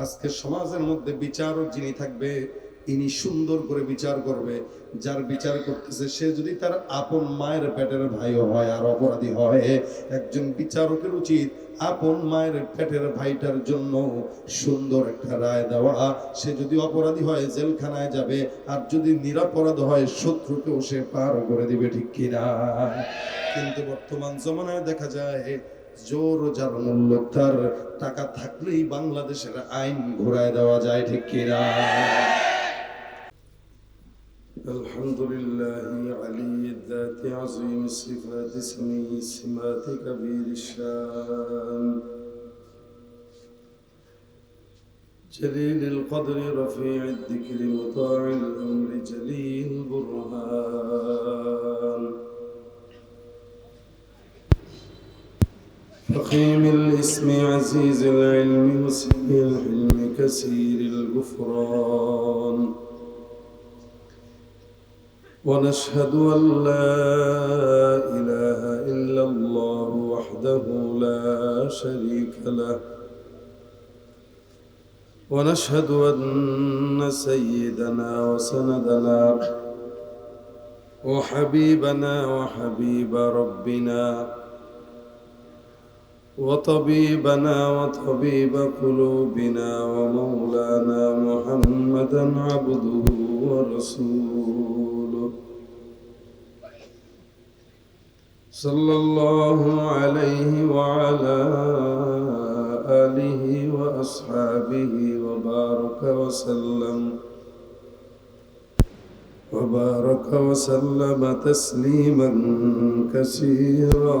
আজকে সমাজের মধ্যে বিচারক যিনি থাকবে, ইনি সুন্দর করে বিচার করবে। যার বিচার করতেছে, সে যদি তার আপন মায়ের পেটের ভাইও হয় আর অপরাধী হয়, একজন বিচারকের উচিত আপন মায়ের পেটের ভাইটার জন্য সুন্দর একটা রায় দেওয়া। সে যদি অপরাধী হয়, জেলখানায় যাবে, আর যদি নিরাপরাধ হয়, শত্রুকেও সে পার করে দিবে, ঠিক কিনা? কিন্তু বর্তমান জমানায় দেখা যায় জোর যার মূল্য তার টাকা থাকলেই বাংলাদেশের আইন ঘোরায় দেওয়া যায় ঠিক কিনা الحمد لله علي الذات عظيم الصفات سمي السمات كبير الشان جليل القدر رفيع الذكر مطاع الأمر جليل البرهان فخيم الاسم عزيز العلم مسيء الحلم كثير الغفران. ونشهد أن لا إله إلا الله وحده لا شريك له. ونشهد أن سيدنا وسندنا وحبيبنا وحبيب ربنا وطبيبنا وطبيب قلوبنا ومولانا محمدا عبده ورسوله. صلى الله عليه وعلى آله وأصحابه وبارك وسلم. وبارك وسلم تسليما كثيرا.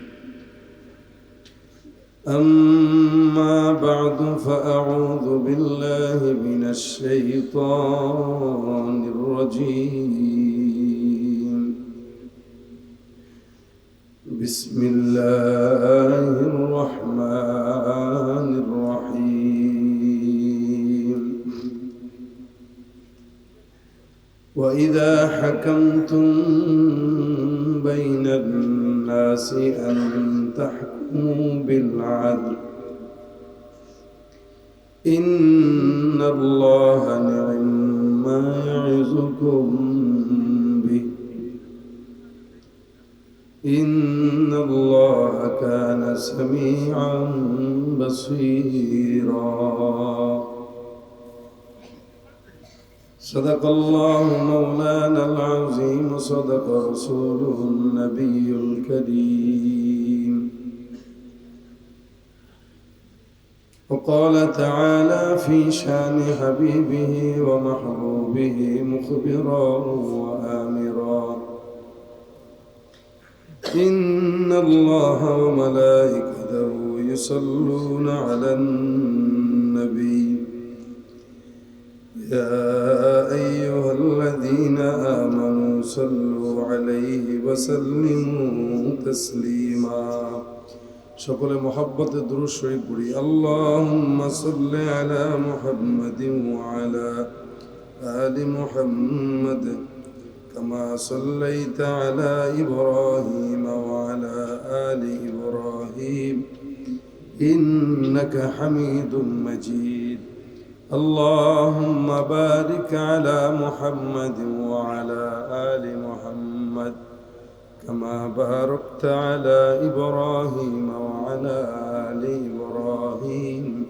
أما بعد فأعوذ بالله من الشيطان الرجيم. بسم الله الرحمن الرحيم. وإذا حكمتم بين الناس أن الله نعم ما يعظكم به. إن الله كان سميعا بصيرا. صدق الله مولانا العظيم صدق رسوله النبي الكريم. وقال تعالى في شان حبيبه ومحبوبه مخبرا وآمرا. إن الله وملائكته يصلون على النبي. يا أيها الذين آمنوا صلوا عليه وسلموا تسليما. সকলে মহব্বতে দুরূদ শরীফ পড়ি আল্লাহুম্মা সাল্লি আলা মুহাম্মাদিন ওয়া আলা আলি মুহাম্মাদ كما صليت على إبراهيم وعلى آل إبراهيم إنك حميد مجيد اللهم بارك على محمد وعلى آل محمد كما باركت على إبراهيم وعلى آل إبراهيم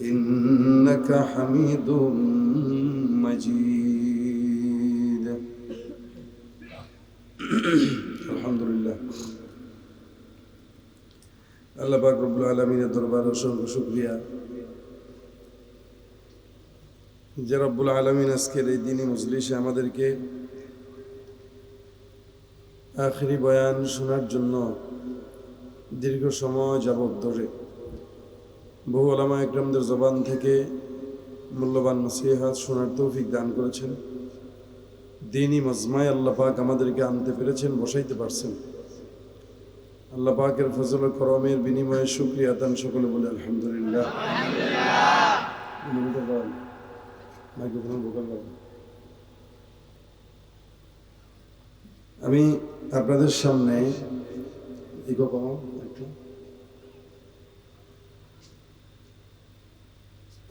إنك حميد مجيد الحمد لله আল্লাহ পাক রব্বুল আলমিনের দরবারে অসংখ্য শুক্রিয়া যে রব্বুল আলমিন আজকের এই দিনই মজলিসে আমাদেরকে আখরি বয়ান শোনার জন্য দীর্ঘ সময় যাবৎ ধরে বহু আলামা একরামদের জবান থেকে মূল্যবান নসিহাত শোনার তৌফিক দান করেছেন। দিনই মজমায় আল্লাহ পাক আমাদেরকে আনতে পেরেছেন, বসাইতে পারছেন। আল্লাহ পাকের ফজল করমের বিনিময়ে শুক্রিয়া দান সকলে বলে আলহামদুলিল্লাহ। আমি আপনাদের সামনে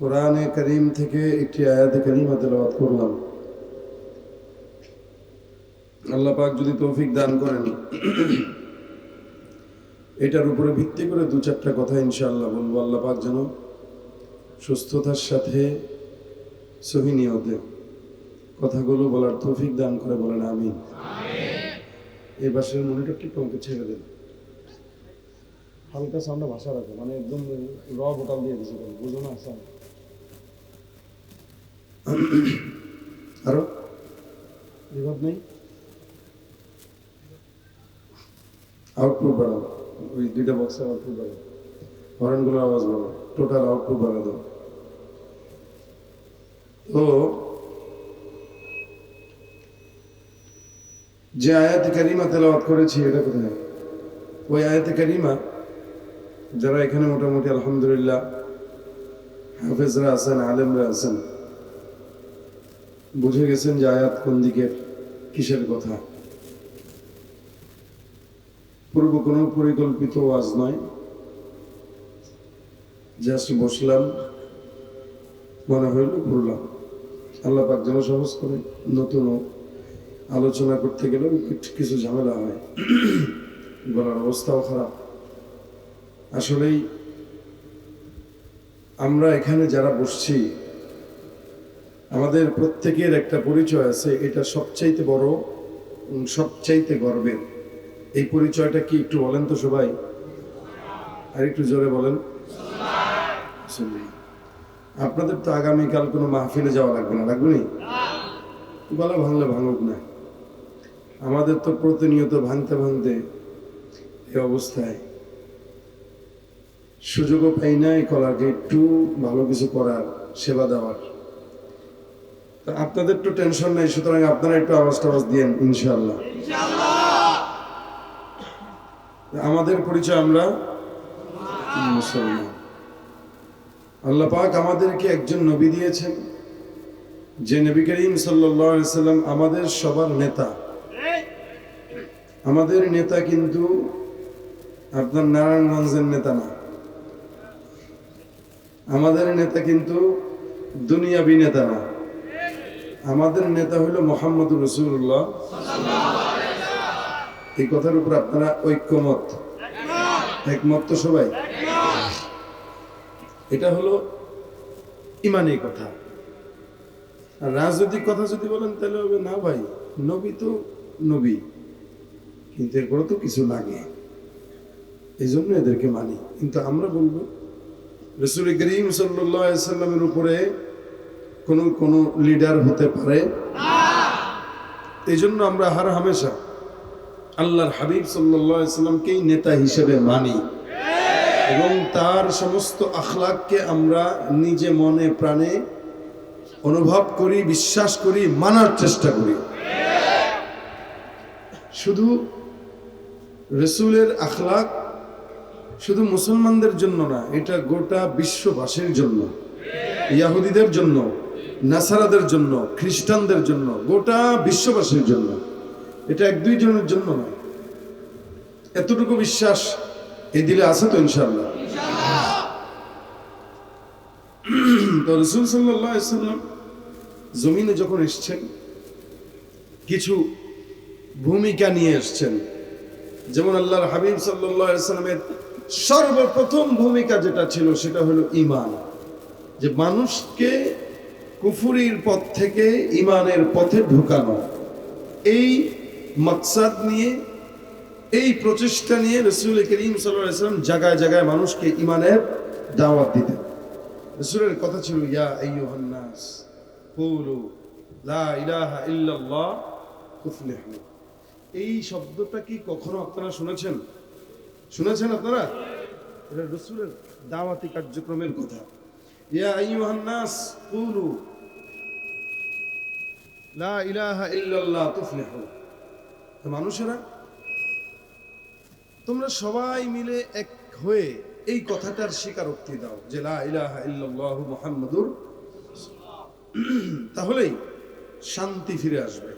কোরআনে করিম থেকে একটি আয়াতে করিমা তেলাওয়াত করলাম। আল্লাহ পাক যদি তৌফিক দান করেন, এটার উপরে ভিত্তি করে দু চারটা কথা ইনশাআল্লাহ বলব। আল্লাহ পাক যেন সুস্থতার সাথে সহিনিয়তে কথাগুলো বলার তৌফিক দান করে বলেন, আমিন। এই বাসের মনিটরটি একটু আমাকে ছেড়ে দেন হালকা সাউন্ডে ভাষা রাখো মানে একদম র ভোকাল দিয়ে দিচ্ছে বুঝো না সাউন্ড আরও? বিভাগ নেই? আউটপুট বাড়াও। ওই দুইটা বক্সের আউটপুট বাড়াও। হরেনগুলোর আওয়াজ বাড়াও। টোটাল আউটপুট বাড়া দাও। তো যে আয়াতে কারিমা তেলাওয়াত করেছি, এটা কোথায়? ওই আয়াতে কারিমা, যারা এখানে মোটামুটি আলহামদুলিল্লাহ হাফেজরা আছেন, আলেমরা আছেন, বুঝে গেছেন যে আয়াত কোন দিকের, কিসের কথা। পূর্ব কোনো পরিকল্পিত ওয়াজ নয়। জাস্ট বসলাম, মনে হইল পড়লাম আল্লাহ পাক যেন সহজ করে, নতুন আলোচনা করতে গেলেও কিছু ঝামেলা হয়। গলার অবস্থাও খারাপ। আসলেই আমরা এখানে যারা বসছি, আমাদের প্রত্যেকের একটা পরিচয় আছে, এটা সবচাইতে বড় সবচাইতে গর্বের। এই পরিচয়টা কি একটু বলেন তো সবাই? আর একটু জোরে বলেন। আপনাদের তো আগামীকাল কোনো মাহফিলে যাওয়া লাগবে না, লাগবে নি? গলা ভাঙলে ভাঙুক না। আমাদের তো প্রতিনিয়ত ভাঙতে ভাঙতে এই অবস্থায় সুযোগও পাই না এই কলাকে একটু ভালো কিছু করার, সেবা দেওয়ার। আপনাদের তো টেনশন নাই, সুতরাং আপনারা একটু আওয়াজ টাওয়াজ দিয়েন ইনশাল্লাহ আমাদের পরিচয় আমরা? মুসলমান আল্লাহ পাক আমাদেরকে একজন নবী দিয়েছেন। যে নবী করিম সাল্লাম আমাদের সবার নেতা। আমাদের নেতা কিন্তু আপনার নারায়ণগঞ্জের নেতা না। আমাদের নেতা কিন্তু দুনিয়াবি নেতা না। আমাদের নেতা হলো মোহাম্মদ রসুল্লাহ এই কথার উপর আপনারা ঐক্যমত। একমত তো সবাই। এটা হলো ইমানি কথা। আর রাজনৈতিক কথা যদি বলেন তাহলে হবে না ভাই, নবী তো নবী। কিন্তু এরপরে তো কিছু লাগে। এই জন্য এদেরকে মানি। কিন্তু আমরা বলব, রসুল করিম সাল্লামের উপরে কোন কোন লিডার হতে পারে। এই জন্য আমরা হার হামেশা আল্লাহর হাবিব সাল্লামকেই নেতা হিসেবে মানি। এবং তার সমস্ত আখলাককে আমরা নিজে মনে, প্রাণে অনুভব করি, বিশ্বাস করি, মানার চেষ্টা করি। শুধু রসুলের আখলাক শুধু মুসলমানদের জন্য না, এটা গোটা বিশ্ববাসীর জন্য, ইয়াহুদিদের জন্য, নাসারাদের জন্য, খ্রিস্টানদের জন্য, গোটা বিশ্ববাসীর জন্য। এটা এক দুই জনের জন্য না এতটুকু বিশ্বাস এই দিলে আছে তো ইনশাল্লাহ তো রসুল সাল্লাম জমিনে যখন এসছেন, কিছু ভূমিকা নিয়ে এসছেন। যেমন আল্লাহর হাবিব সাল্লামের সর্বপ্রথম ভূমিকা যেটা ছিল, সেটা হলো ইমান যে মানুষকে কুফুরির পথ থেকে ইমানের পথে ঢুকানো, এই মাকসাদ নিয়ে, এই প্রচেষ্টা নিয়ে রসুল করিম সাল্লাম জায়গায় জায়গায় মানুষকে ইমানের দাওয়াত দিতেন। রসুলের কথা ছিল, ইয়া আইয়ুহান্নাস কুলু লা ইলাহা ইল্লাল্লাহ এই শব্দটা কি কখনো আপনারা শুনেছেন? শুনেছেন আপনারা? এটা রসুলের দাওয়াতি কার্যক্রমের কথা। মানুষেরা, তোমরা সবাই মিলে এক হয়ে এই কথাটার স্বীকারোক্তি দাও যে লা ইলাহা ইল্লাল্লাহু মুহাম্মাদুর তাহলেই শান্তি ফিরে আসবে।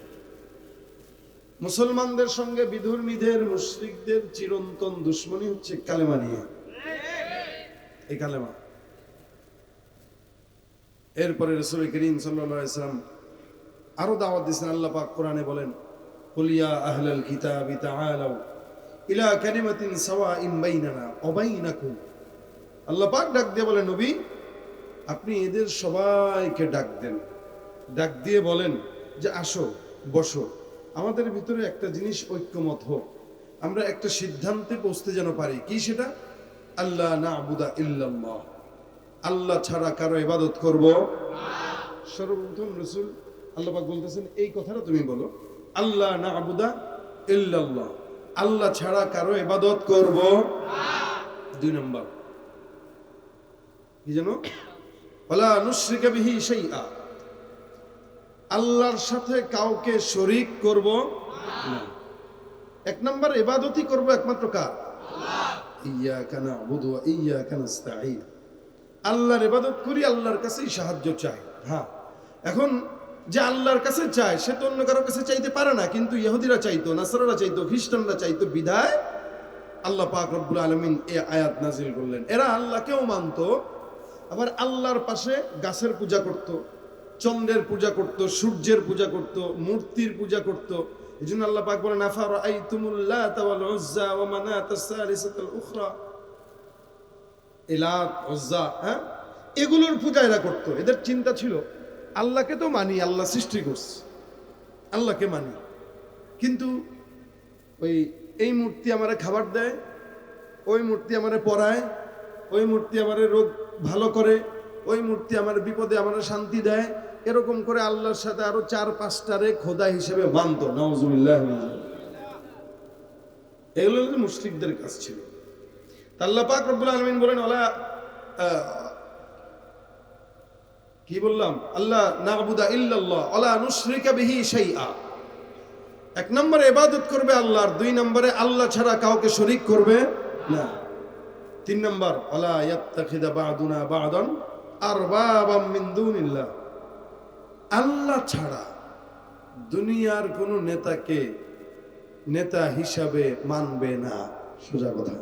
মুসলমানদের সঙ্গে বিধর্মীদের মুশরিকদের চিরন্তন দুশ্মনী হচ্ছে কালেমা নিয়ে। এই কালেমা। এরপরে রসুল করিম সাল্লাম আরও দাওয়াত দিয়েছেন, আল্লাহ পাক কোরআনে বলেন কুলিয়া আহলাল কিতাবি তাআলাউ ইলা কালিমাতিন সাওয়াইন বাইনানা ওয়া বাইনাকুম। আল্লাহ পাক ডাক দিয়ে বলেন, নবী, আপনি এদের সবাইকে ডাক দেন। ডাক দিয়ে বলেন যে, আসো, বসো। আমাদের ভিতরে একটা জিনিস ঐক্যমত হোক। আমরা একটা সিদ্ধান্তে পৌঁছতে যেন পারি। কি সেটা? আল্লাহ না আবুদা ইল্লাল্লাহ। আল্লাহ ছাড়া কারও ইবাদত করব সর্বপ্রথম রসুল আল্লাহ বলতেছেন, এই কথাটা তুমি বলো। আল্লাহ না আবুদা ইল্লাল্লাহ। আল্লাহ ছাড়া কারও ইবাদত করব দুই নম্বর। কি জানো ওলা নুশ্রিকা বিহি শাইআ। আল্লাহর সাথে কাউকে শরিক করব এক নম্বর ইবাদতই করব একমাত্র কার? ইয়াকা না'বুদু ওয়া ইয়াকা নাস্তাঈন। আল্লাহর ইবাদত করি, আল্লাহর কাছেই সাহায্য চাই। হ্যাঁ এখন যে আল্লাহর কাছে চায়, সে তো অন্য কারোর কাছে চাইতে পারে না, কিন্তু ইহুদিরা চাইতো, নাসারারা চাইতো, খ্রিস্টানরা চাইতো বিদায় আল্লাহ পাক রব্বুল আলমিন এ আয়াত নাজিল করলেন। এরা আল্লাহকেও মানতো, আবার আল্লাহর পাশে গাছের পূজা করত। চন্দ্রের পূজা করত, সূর্যের পূজা করত, মূর্তির পূজা করত। এই জন্য আল্লাহ পাক বলেন আফার আই তুমুল্লাহ তাওয়াল উজ্জা ওয়া মানাত আস-সালিসাতুল উখরা? ইলাত উজ্জা হ্যাঁ? এগুলোর পূজা এরা করত। এদের চিন্তা ছিল, আল্লাহকে তো মানি, আল্লাহ সৃষ্টি করছে। আল্লাহকে মানি। কিন্তু ওই, এই মূর্তি আমারে খাবার দেয়, ওই মূর্তি আমারে পড়ায়, ওই মূর্তি আমারে রোগ ভালো করে, ওই মূর্তি আমার বিপদে আমার শান্তি দেয় এরকম করে আল্লাহর সাথে আরও চার, পাঁচটারে খোদা হিসেবে মানত নওয়াজুবিল্লাহ এগুলো মুশরিকদের কাজ ছিল। তা আল্লাহ পাক রব্বুল আলমিন বলেন, ওলা কি বললাম? আল্লাহ নাবুদা ইল্লাল্লাহ, ওলা নুশরিকা বিহি শাইআ। এক নম্বরে ইবাদত করবে আল্লাহর দুই নম্বরে আল্লাহ ছাড়া কাউকে শরিক করবে না। তিন নম্বর আলা ইয়াত্তাখিদা বাদুনা বাদান আরবাবাম মিন দুনিল্লাহ। আল্লাহ ছাড়া দুনিয়ার কোন নেতাকে নেতা হিসাবে মানবে না। সোজা কথা।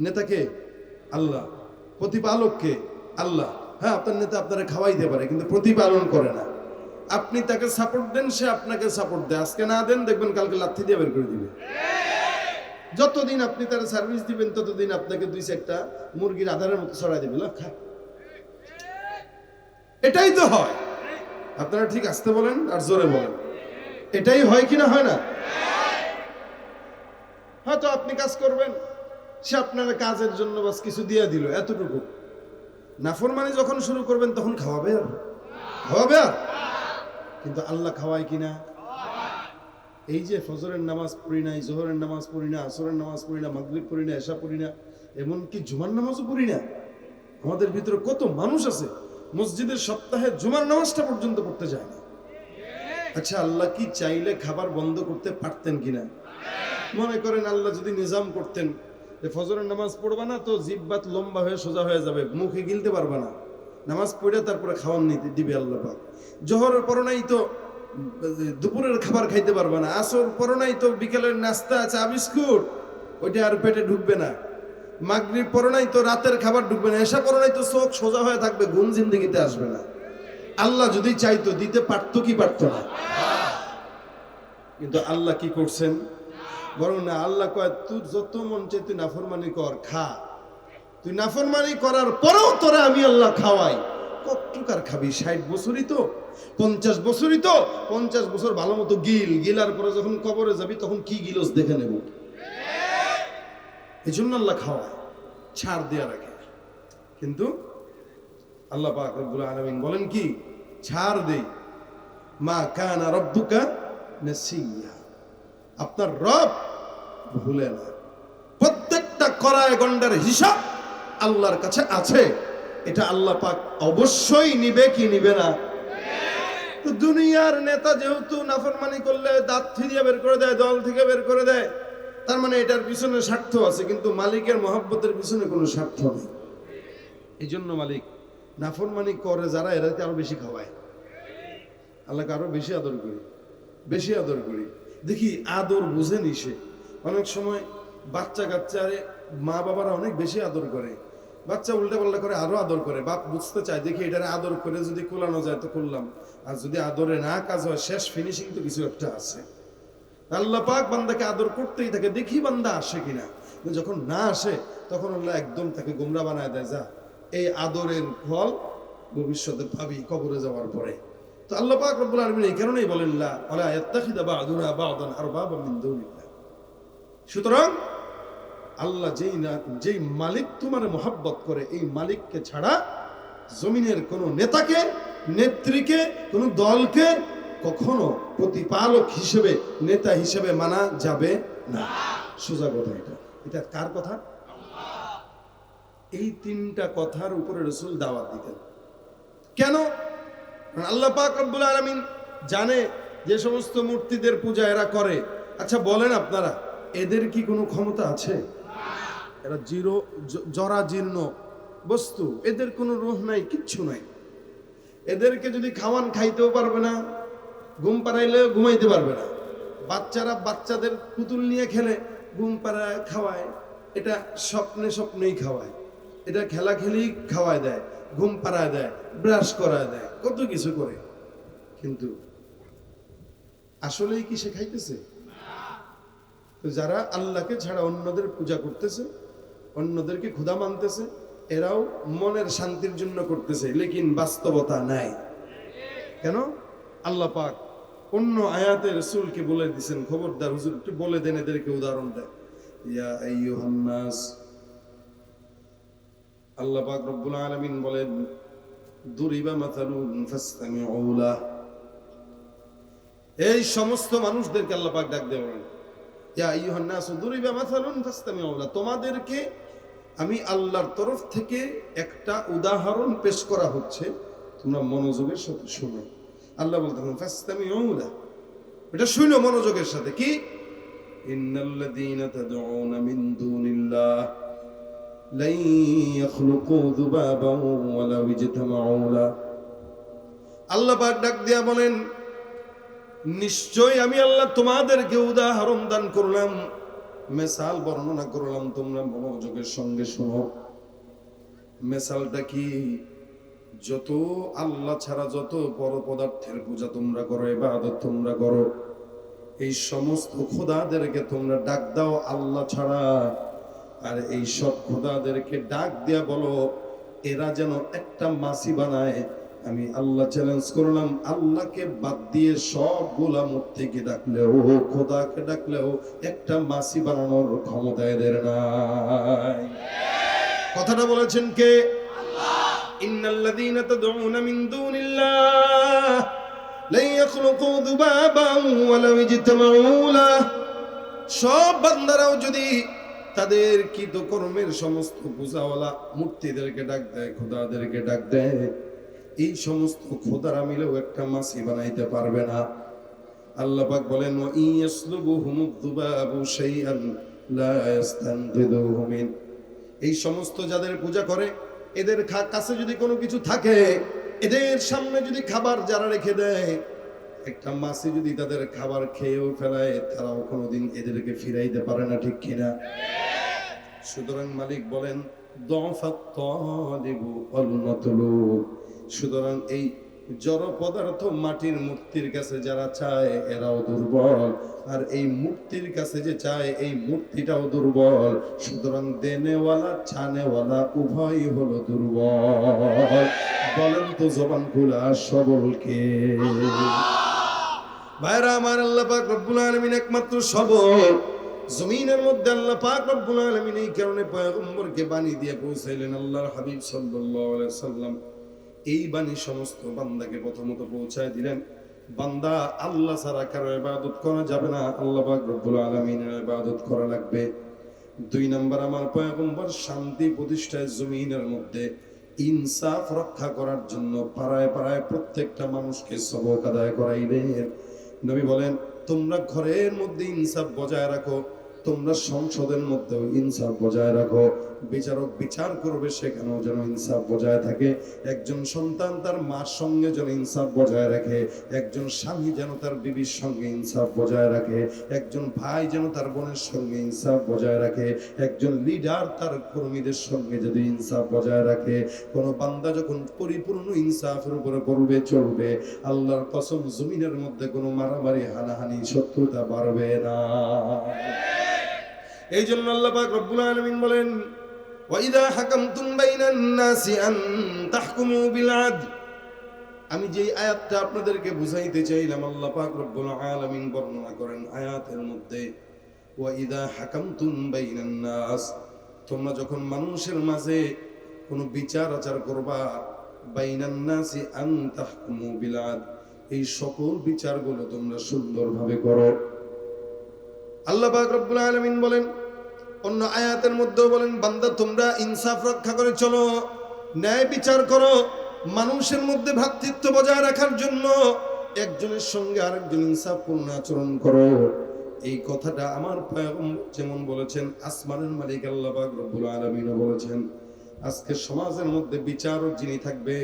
নেতাকে? আল্লাহ। প্রতিপালককে? আল্লাহ। হ্যাঁ আপনার নেতা আপনারা খাওয়াইতে পারে, কিন্তু প্রতিপালন করে না। আপনি তাকে সাপোর্ট দেন, সে আপনাকে সাপোর্ট দেয়। আজকে না দেন, দেখবেন কালকে লাথি দিয়ে বের করে দিবে। যতদিন আপনি তার সার্ভিস দিবেন, ততদিন আপনাকে দুই চারটা মুরগির আধারের মতো ছড়াই দেবে। খা। এটাই তো হয়। আপনারা ঠিক আসতে বলেন আর জোরে বলেন। এটাই হয় কি না হয় না? হয়তো আপনি কাজ করবেন, সে আপনার কাজের জন্য বাস কিছু দিয়ে দিল, এতটুকু। নাফর মানে যখন শুরু করবেন তখন খাওয়াবে আর? খাওয়াবে আর? কিন্তু আল্লাহ খাওয়ায় কিনা এই যে ফজরের নামাজ পড়ি না জোহরের নামাজ পড়ি না, আসরের নামাজ পড়ি না, মাগরিব পড়ি না, এশা পড়ি না, এমনকি জুমার নামাজও পড়ি না। আমাদের ভিতরে কত মানুষ আছে মসজিদের সপ্তাহে জুমার নামাজটা পর্যন্ত পড়তে যায় না। আচ্ছা আল্লাহ কি চাইলে খাবার বন্ধ করতে পারতেন কিনা? মনে করেন আল্লাহ যদি নিজাম করতেন, যে ফজরের নামাজ পড়বা না তো জিব্বাত লম্বা হয়ে সোজা হয়ে যাবে, মুখে গিলতে পারবা না। নামাজ পড়ে তারপরে খাওয়ান নিতে দিবে আল্লাহ পাক। জোহরের পর নাই তো দুপুরের খাবার খাইতে পারবা না আসর পর নাই তো বিকেলের নাস্তা, চা, বিস্কুট, ওইটা আর পেটে ঢুকবে না। মাগরিব পর নাই তো রাতের খাবার ঢুকবে না, এসা পর নাই তো চোখ সোজা হয়ে থাকবে, ঘুম জিন্দিগিতে আসবে না। আল্লাহ যদি চাইতো, দিতে পারতো কি পারতো না? কিন্তু আল্লাহ কি করছেন? বরং না, আল্লাহ কয়, তুই যত মন চাই তুই নাফরমানি কর, খা। তুই নাফরমানি করার পরেও তোরা আমি আল্লাহ খাওয়াই। কতটুকার খাবি? ষাট বছরই তো, পঞ্চাশ বছরই তো, পঞ্চাশ বছর ভালো মতো গিল। গিলার পরে যখন কবরে যাবি, তখন কি গিলস দেখে নেব? এই জন্য আল্লাহ খাওয়ায়, ছাড় দেওয়ার রাখে কিন্তু আল্লাহ পাক আলামিন বলেন কি? ছাড় দেই মা কানা রব্বুকা নাসিয়া। আপনার রব ভুলে না। প্রত্যেকটা করায় গন্ডার হিসাব আল্লাহর কাছে আছে। এটা আল্লাহ পাক অবশ্যই নিবে কি নিবে না। দুনিয়ার নেতা যেহেতু নাফরমানি করলে দাঁত থিরিয়ে বের করে দেয়, দল থেকে বের করে দেয় তার মানে এটার পিছনে স্বার্থ আছে কিন্তু মালিকের মহব্বতের পিছনে কোনো স্বার্থ নেই। এই জন্য মালিক নাফরমানি করে যারা এরাকে আরও বেশি খাওয়ায়। আল্লাহকে আরও বেশি আদর করি বেশি আদর করি। দেখি আদর বুঝে নিশে অনেক সময় বাচ্চা কাচ্চারে মা বাবারা অনেক বেশি আদর করে। বাচ্চা উল্টা পাল্টা করে আরও আদর করে। বাপ বুঝতে চায় দেখি এটারে আদর করে যদি কোলানো যায় তো করলাম। আর যদি আদরে না কাজ হয় শেষ ফিনিশিং তো কিছু একটা আছে। আল্লাহ পাক বান্দাকে আদর করতেই থাকে দেখি বান্দা আসে কিনা। যখন না আসে, তখন আল্লাহ একদম তাকে গোমরা বানায় দেয়, যা, এই আদরের ফল ভবিষ্যতে ভাবি কবরে যাওয়ার পরে। তো আল্লাহ পাক রব্বুল আলামিন এই কারণেই বলেন সুতরাং আল্লাহ যেই না, যেই মালিক তোমার মোহাব্বত করে, এই মালিককে ছাড়া জমিনের কোন নেতাকে, নেত্রীকে, কোন দলকে কখনো প্রতিপালক হিসেবে, নেতা হিসেবে মানা যাবে না। সোজা কথা এটা। এটা কার কথা? এই তিনটা কথার উপরে রসুল দাওয়াত দিতেন। কেন? আল্লাহ পাক রব্বুল আলামিন জানে যে সমস্ত মূর্তিদের পূজা এরা করে। আচ্ছা বলেন আপনারা, এদের কি কোনো ক্ষমতা আছে? এরা জিরো, জ- জরা জীর্ণ বস্তু। এদের কোনো রোহ নাই, কিচ্ছু নাই। এদেরকে যদি খাওয়ান খাইতেও পারবে না ঘুম পাড়াইলেও ঘুমাইতে পারবে না। বাচ্চারা বাচ্চাদের পুতুল নিয়ে খেলে, ঘুম পাড়ায় খাওয়ায়। এটা স্বপ্নে স্বপ্নেই খাওয়ায়। এটা খেলা খেলেই খাওয়ায় দেয়, ঘুম পাড়ায় দেয়, ব্রাশ করায় দেয়, কত কিছু করে। কিন্তু আসলেই কি সে খাইতেছে? যারা আল্লাহকে ছাড়া অন্যদের পূজা করতেছে, অন্যদেরকে ক্ষুধা মানতেছে, এরাও মনের শান্তির জন্য করতেছে, লেকিন বাস্তবতা নাই। কেন? আল্লাহ পাক অন্য আয়াতে রসুলকে বলে দিছেন, খবরদার হুজুর, একটু বলে দেন এদেরকে উদাহরণ দেয় আল্লাহ পাক রব্বুল বলেন এই সমস্ত মানুষদেরকে আল্লাহ ডাক তোমাদেরকে আমি আল্লাহর তরফ থেকে একটা উদাহরণ পেশ করা হচ্ছে। তোমরা মনোযোগের সাথে শোনো। আল্লাহ বলতেন ফাসতামিউ লাহ এটা শুনো মনোযোগের সাথে কি ইন্নাল্লাযীনা তাদউনা মিন দুনিল্লাহ لن يخلقوا ذبابا ولو اجتمعوا له আল্লাহ পাক ডাক দিয়া বলেন নিশ্চয় আমি আল্লাহ তোমাদেরকে উদাহরণ দান করলাম মেসাল বর্ণনা করলাম তোমরা মনোযোগের সঙ্গে শোনো মেসালটা কি যত আল্লাহ ছাড়া যত বড় পদার্থের পূজা তোমরা করো এবার এবাদত তোমরা করো, এই সমস্ত খোদাদেরকে তোমরা ডাক দাও আল্লাহ ছাড়া। আর এই সব খোদাদেরকে ডাক দিয়া বলো, এরা যেন একটা মাসি বানায়। আমি আল্লাহ চ্যালেঞ্জ করলাম, আল্লাহকে বাদ দিয়ে সব সবগুলা মূর্তিকে ডাকলেও খোদাকে ডাকলেও একটা মাসি বানানোর ক্ষমতা এদের নাই। কথাটা বলেছেন কে? ইন্নাল্লাযীনা তাদউনা মিন দুনিল্লাহ। lan yakhluqu dhubaban ওয়ালাউ ইজতামাউ লাহ। সব বান্দারাও যদি তাদের কৃতকর্মের সমস্ত পূজাওয়ালা মূর্তিদেরকে ডাক দেয়, খোদাদেরকে ডাক দেয়, এই সমস্ত খোদারা মিলেও একটা মাসি বানাইতে পারবে না। আল্লাহ পাক বলেন ওয়া লা এই সমস্ত যাদের পূজা করে এদের কাছে যদি কোনো কিছু থাকে, এদের সামনে যদি খাবার যারা রেখে দেয়, একটা মাসি যদি তাদের খাবার খেয়েও ফেলায়, তারাও কোনোদিন এদেরকে ফিরাইতে পারে না, ঠিক কিনা? সুতরাং মালিক বলেন সুতরাং এই জড় পদার্থ মাটির মূর্তির কাছে যারা চায় এরাও দুর্বল। আর এই মূর্তির কাছে যে চায়, এই মূর্তিটাও দুর্বল। সুতরাং দেনেওয়ালা, ছানেওয়ালা উভয়ই হলো দুর্বল। বলেন তো জবান খোলা সবলকে। ভাইরা আমার আল্লাহ পাক রব্বুল আলামিন একমাত্র সবল। জমিনের মধ্যে আল্লাহ পাক রব্বুল আলামিন এই কারণে পয়গম্বরকে বাণী দিয়ে পৌঁছাইলেন আল্লাহর হাবিব সাল্লাল্লাহু আলাইহি সাল্লাম এই বাণী সমস্ত বান্দাকে প্রথমত পৌঁছায় দিলেন। বান্দা আল্লাহ ছাড়া কারও ইবাদত করা যাবে না। আল্লাহ পাক রব্বুল আলামিনের ইবাদত করা লাগবে। দুই নাম্বার, আমার পয়গম্বর শান্তি প্রতিষ্ঠায় জমিনের মধ্যে ইনসাফ রক্ষা করার জন্য পাড়ায় পাড়ায় প্রত্যেকটা মানুষকে সবক আদায় করাইলেন নবী বলেন, তোমরা ঘরের মধ্যে ইনসাফ বজায় রাখো তোমরা সংসদের মধ্যেও ইনসাফ বজায় রাখো। বিচারক বিচার করবে সেখানেও যেন ইনসাফ বজায় থাকে। একজন সন্তান তার মার সঙ্গে যেন ইনসাফ বজায় রাখে। একজন স্বামী যেন তার বিবির সঙ্গে ইনসাফ বজায় রাখে। একজন ভাই যেন তার বোনের সঙ্গে ইনসাফ বজায় রাখে। একজন লিডার তার কর্মীদের সঙ্গে যদি ইনসাফ বজায় রাখে। কোনো বান্দা যখন পরিপূর্ণ ইনসাফের উপরে পড়বে, চলবে, আল্লাহর কসম জমিনের মধ্যে কোনো মারামারি, হানাহানি, শত্রুতা বাড়বে না। এই জন্য আল্লাহ পাক রব্বুল আলামিন বলেন আদল। আমি আয়াতটা আপনাদেরকে বুঝাইতে চাইলাম রব্বুল বর্ণনা করেন আয়াতের মধ্যে তোমরা যখন মানুষের মাঝে কোনো বিচার আচার করবা, বাইনান নাসি আন তাহকুমু বিল এই সকল বিচারগুলো তোমরা সুন্দরভাবে করো। আল্লাহ পাক রব্বুল আলামিন বলেন, অন্য আয়াতের মধ্যেও বলেন, বান্দা তোমরা ইনসাফ রক্ষা করে চলো, ন্যায় বিচার করো, মানুষের মধ্যে ভ্রাতৃত্ব বজায় রাখার জন্য একজনের সঙ্গে আরেকজন ইনসাফপূর্ণ আচরণ করো। এই কথাটা আমার যেমন বলেছেন, আসমানের মালিক আল্লাহ রব্বুল আলামিনও বলেছেন, আজকে সমাজের মধ্যে বিচারক যিনি থাকবে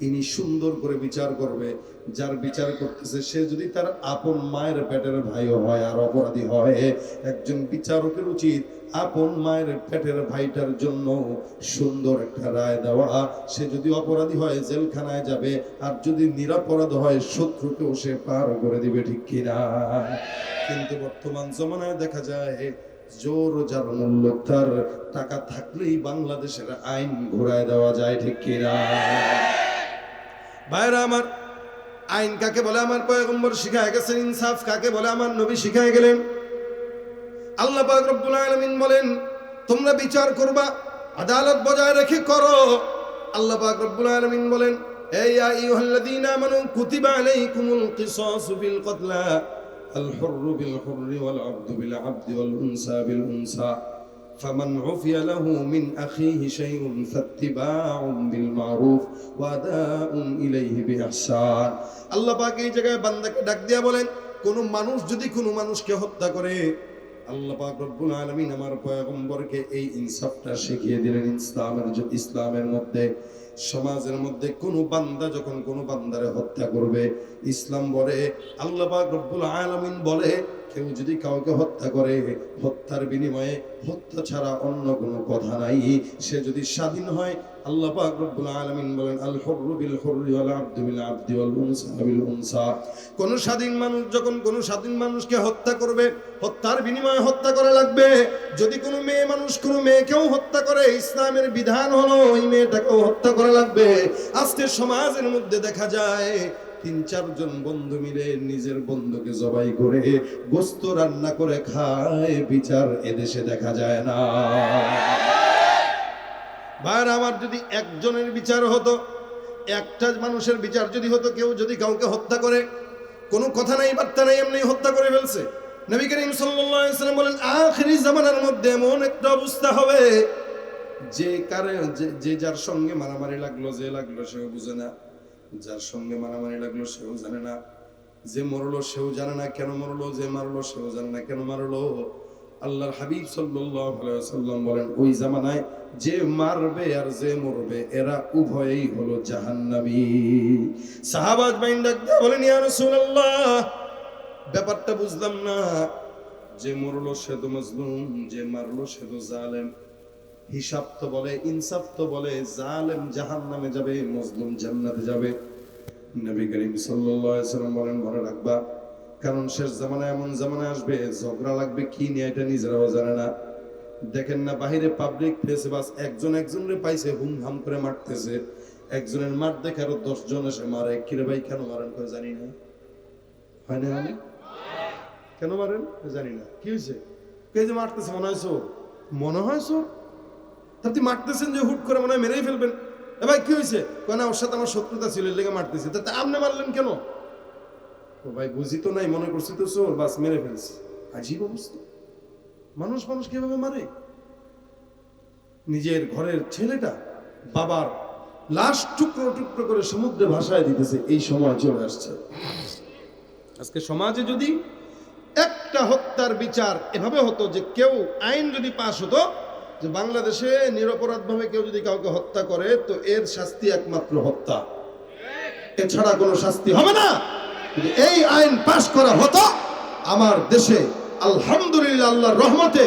ইনি সুন্দর করে বিচার করবে। যার বিচার করতেছে, সে যদি তার আপন মায়ের পেটের ভাইও হয়, আর অপরাধী হয়, একজন বিচারকের উচিত আপন মায়ের পেটের ভাইটার জন্য সুন্দর একটা রায় দেওয়া। সে যদি অপরাধী হয়, জেলখানায় যাবে, আর যদি নিরাপরাধ হয়, শত্রুকেও সে পার করে দিবে, ঠিক কিনা? কিন্তু বর্তমান জমানায় দেখা যায়, জোর যার মূল্য, তার টাকা থাকলেই বাংলাদেশের আইন ঘোরায় দেওয়া যায়, ঠিক কিনা? ভাইরা আমার আইন কাকে বলে? আমার পয়গম্বর শিখায় গেছেন, ইনসাফ কাকে বলে? আমার নবী শিখায় গেলেন। আল্লাহ রব্বুল আলামিন বলেন, তোমরা বিচার করবা, আদালত বজায় রেখে করো। আল্লাহ রব্বুল আলামিন বলেন ওয়াল আবদু বিল আবদি ওয়াল উনসা বিল উনসা فمن عفي له من أخيه شيء فاتباع بالمعروف وأداء إليه بإحسان আল্লাহ পাক এই জায়গায় বান্দাকে ডাক দিয়া বলেন কোন মানুষ যদি কোনো মানুষকে হত্যা করে আল্লাহ পাক রব্বুল আলামিন আমার পয়গম্বরকে এই ইনসাফটা শিখিয়ে দিলেন ইসলামের জ- ইসলামের মধ্যে সমাজের মধ্যে কোনো বান্দা যখন কোনো বান্দারে হত্যা করবে, ইসলাম বলে, আল্লাহ রব্বুল আলামিন বলে, কেউ যদি কাউকে হত্যা করে, হত্যার বিনিময়ে হত্যা ছাড়া অন্য কোনো কথা নাই। সে যদি স্বাধীন হয় আল্লাহ পাক রব্বুল আলামিন বলেন, আল হুররু বিল হুররি ওয়াল আবদু বিল আবদি ওয়াল উনসা বিল উনসা। কোন স্বাধীন মানুষ যখন কোন স্বাধীন মানুষকে হত্যা করবে, হত্যার বিনিময়ে হত্যা করা লাগবে। যদি কোনো মেয়ে মানুষ কোনো মেয়েকেও হত্যা করে, ইসলামের বিধান হলো ওই মেয়েটাকেও হত্যা করা লাগবে। আজকে সমাজের মধ্যে দেখা যায়, তিন চারজন বন্ধু মিলে নিজের বন্ধুকে জবাই করে গোস্ত রান্না করে খায়, বিচার এদেশে দেখা যায় না। ভাইয়ের আমার যদি একজনের বিচার হতো, একটা মানুষের বিচার যদি হতো, কেউ যদি কাউকে হত্যা করে, কোনো কথা নাই, বার্তা নাই, এমনি হত্যা করে ফেলছে। নবী করিম সাল্লাম বলেন, আখিরি জামানার মধ্যে এমন একটা অবস্থা হবে, যে কারে যে যার সঙ্গে মারামারি লাগল, যে লাগল সেও বুঝে না। যার সঙ্গে মারামারি লাগল সেও জানে না। যে মরলো সেও জানে না, কেন মরলো, যে মারলো সেও জানে না, কেন মারলো? আল্লাহর হাবিব আলাইহি বলেন, ওই জামানায় যে মারবে আর যে মরবে, এরা উভয়েই হলো জাহান্নামী। সাহাবাজ বাইন ডাক দিয়ে বলেন, ইয়া রাসূলুল্লাহ! ব্যাপারটা বুঝলাম না। যে মরলো সে তো মজলুম, যে মারলো সে তো জালেম। হিসাব তো বলে, ইনসাফ তো বলে, জালেম জাহান্নামে যাবে, মজলুম জান্নাতে যাবে। নবী করিম সাল্লাম বলেন, মনে রাখবা কারণ শেষ জামানা এমন জামানা আসবে, ঝগড়া লাগবে, কি নিয়ে এটা নিজেরাও জানে না। দেখেন না, বাহিরে পাবলিক প্লেসে বাস একজন একজনের পাইছে হুম হাম করে মারতেছে। একজনের মার দেখে আরও দশ জন এসে মারে। কিরে ভাই, কেন মারেন কই জানি না। হয় না আমি কেন মারেন? জানি না। কি হয়েছে কে যে মারতেছে, মনে হয় চোর। মনে হয় তা আপনি মারতেছেন যে হুট করে মনে হয় মেরেই ফেলবেন? এ ভাই, কি হয়েছে কেন ওর সাথে আমার শত্রুতা ছিল, এর লেগে মারতেছে। তা আপনি মারলেন কেন? ভাই বুঝি তো নাই, মনে করছি তো চোর, বাস মেরে ফেলছি। আজীব অবস্থা। মানুষ মানুষ কীভাবে মারে? নিজের ঘরের ছেলেটা বাবার লাশ টুকরো টুকরো করে সমুদ্রে ভাসায় দিতেছে, এই সময় চলে আসছে। আজকে সমাজে যদি একটা হত্যার বিচার এভাবে হতো যে কেউ আইন যদি পাশ হতো, যে বাংলাদেশে নিরপরাধভাবে কেউ যদি কাউকে হত্যা করে, তো এর শাস্তি একমাত্র হত্যা। এছাড়া কোনো শাস্তি হবে না। যদি এই আইন পাশ করা হতো আমার দেশে আলহামদুলিল্লাহ আল্লাহর রহমতে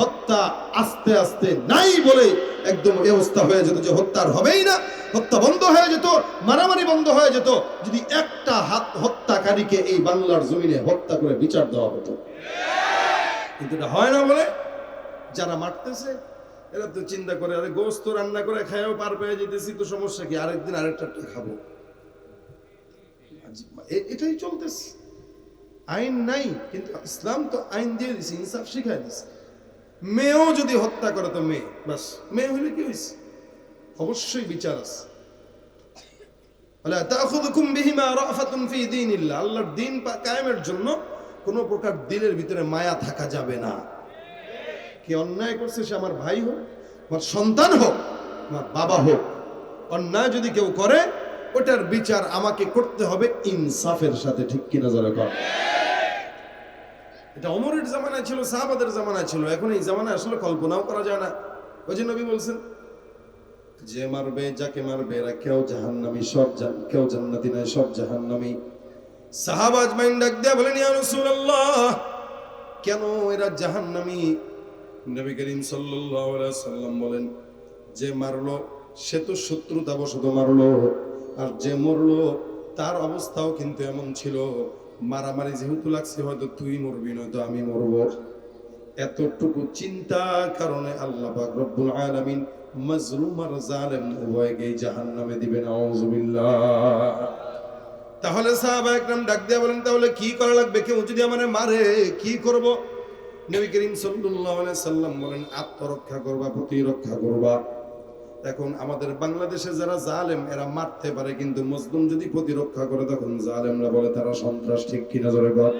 হত্যা আস্তে আস্তে নাই বলে একদম ব্যবস্থা হয়ে যেত যে হত্যার হবেই না। হত্যা বন্ধ হয়ে যেত, মারামারি বন্ধ হয়ে যেত। যদি একটা হাত হত্যাকারীকে এই বাংলার জমিনে হত্যা করে বিচার দেওয়া হতো। কিন্তু এটা হয় না বলে যারা মারতেছে, এরা তো চিন্তা করে, আরে গোস্ত রান্না করে খাইও পার পেয়ে যেতেছি, তো সমস্যা কি? আরেকদিন আরেকটা খাব। এটাই চলতেছে। আইন নাই, কিন্তু ইসলাম তো আইন দিয়ে দিছে, ইনসাফ শিখাই দিছে। মেয়েও যদি হত্যা করে, তো মেয়ে বাস মেয়ে হলে কি হয়েছে অবশ্যই বিচার আছে। বলে তাখুদুকুম বিহিমা রাফাতুন ফি দীনিল্লাহ। আল্লাহর দিন কায়েমের জন্য কোনো প্রকার দিলের ভিতরে মায়া থাকা যাবে না। কে অন্যায় করছে সে আমার ভাই হোক, আমার সন্তান হোক, আমার বাবা হোক। অন্যায় যদি কেউ করে ওটার বিচার আমাকে করতে হবে ইনসাফের সাথে, ঠিক কিনা যারা কর এটা অমরের জামানায় ছিল, সাহাবাদের জামানায় ছিল, এখন এই জামানায় আসলে কল্পনাও করা যায় না। ওই যে নবী বলছেন, যে মারবে, যাকে মারবে, এরা কেউ জাহান্নামী, সব কেউ জান্নাতি নয়, সব জাহান্নামী। সাহাবাজ মাইন ডাক দেয়া বলেন কেন এরা জাহান্নামী? নবী করিম সাল্লাল্লাহু সাল্লাম বলেন, যে মারলো, সে তো শত্রুতা বশত মারলো। আর যে মরলো, তার অবস্থাও কিন্তু এমন ছিল। মারামারি যেহেতু লাগছে, হয়তো তুই মরবি, নয়তো আমি মরবো। এতটুকু চিন্তা কারণে আল্লাহ পাক রব্বুল আলামিন মাজলুম জালেম উভয়কে জাহান্নামে দিবেন আউযুবিল্লাহ তাহলে সাহাবা একরাম ডাক দিয়া বলেন, তাহলে কি করা লাগবে? কেউ যদি আমারে মারে, কি করব? নবী করিম সাল্লাল্লাহু আলাইহি সাল্লাম বলেন, আত্মরক্ষা করবা, প্রতিরক্ষা করবা। এখন আমাদের বাংলাদেশে যারা জালেম, এরা মারতে পারে, কিন্তু মজলুম যদি প্রতিরক্ষা করে, তখন জালেমরা বলে, তারা সন্ত্রাস ঠিক কিনা জোরে কর